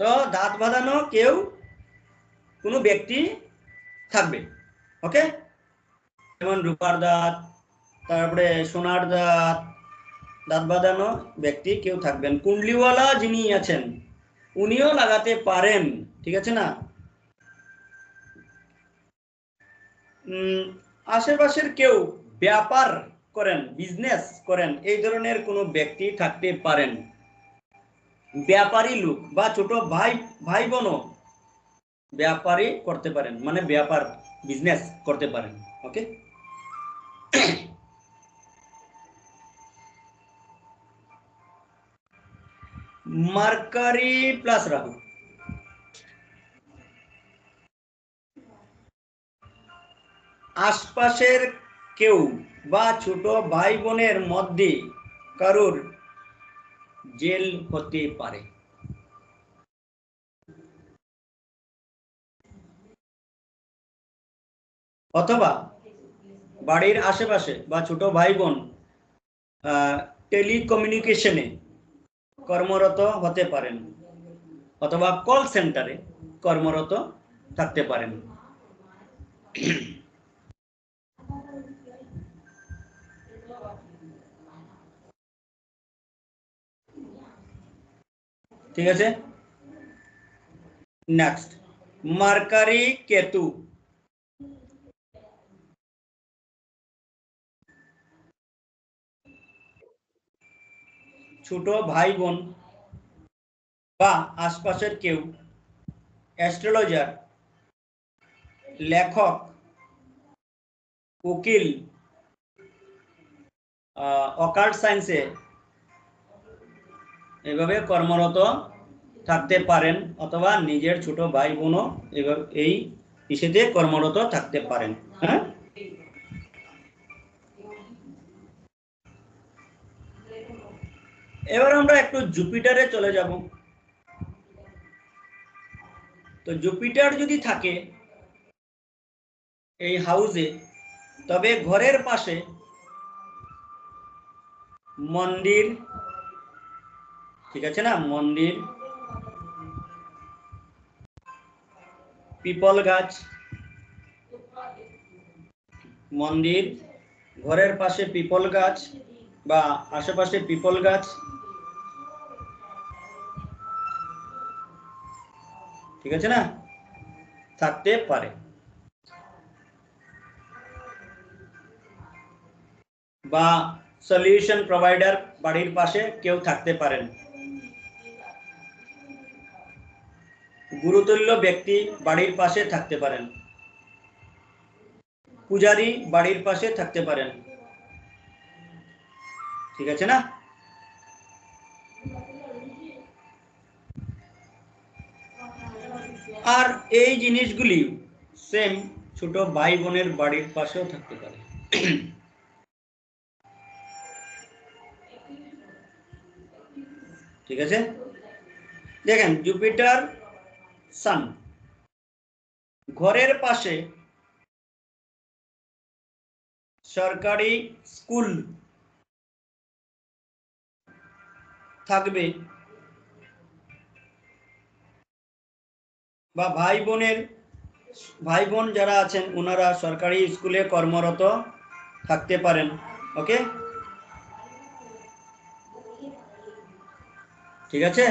তো দাঁত বাঁধানো কেউ কোনো ব্যক্তি থাকবে ওকে যেমন রূপার দাঁত, তারপরে সোনার দাঁত দাঁত বাঁধানো ব্যক্তি কেউ থাকবেন। কুণ্ডলিওয়ালা যিনি আছেন, উনিও লাগাতে পারেন, ঠিক আছে না? আশেপাশের কেউ ব্যাপার করেন বিজনেস করেন, এই ধরনের কোনো ব্যক্তি থাকতে পারেন। ব্যাপারী লোক বা ছোট ভাই ভাই বোনও ব্যাপারই করতে পারেন মানে ব্যাপার বিজনেস করতে পারেন ওকে মার্কারি প্লাস রাহু আশপাশের কেউ বা ছোট ভাই বোনের মধ্যে কারোর জেল হতে পারে। অথবা বাড়ির আশেপাশে বা ছোট ভাই বোন টেলিকমিউনিকেশনে কর্মরত হতে পারেন অথবা কল সেন্টারে কর্মরত থাকতে পারেন। ঠিক আছে নেক্সট মার্কারি কেতু ছোট ভাই বোন বা আশপাশের কেউ অ্যাস্ট্রোলজার লেখক উকিল অকাল্ট সায়েন্সে এভাবে কর্মরত থাকতে পারেন অথবা নিজের ছোট ভাই বোনও এই ইসেতে কর্মরত থাকতে পারেন হ্যাঁ? এবার আমরা একটু জুপিটারে চলে যাব। তো জুপিটার যদি থাকে এই হাউসে, তবে ঘরের পাশে মন্দির ঠিক আছে না? মন্দির, পিপল গাছ, মন্দির, ঘরের পাশে পিপল গাছ বা আশেপাশে পিপল গাছ। ঠিক আছে না? থাকতে পারে। বা সলিউশন প্রোভাইডার বাড়ির পাশে কেউ থাকতে পারেন। গুরুতুল্য ব্যক্তি বাড়ির পাশে থাকতে পারেন। পূজারি বাড়ির পাশে থাকতে পারেন। ঠিক আছে না? আর এই জিনিসগুলি সেম ছোট ভাই বোনের বাড়ির পাশেও থাকতে পারে। ঠিক আছে? দেখেন জুপিটার সান। ঘরের পাশে সরকারি স্কুল থাকবে বা ভাই বোনের, ভাই বোন যারা আছেন, ওনারা সরকারি স্কুলে কর্মরত থাকতে পারেন, ওকে? ঠিক আছে?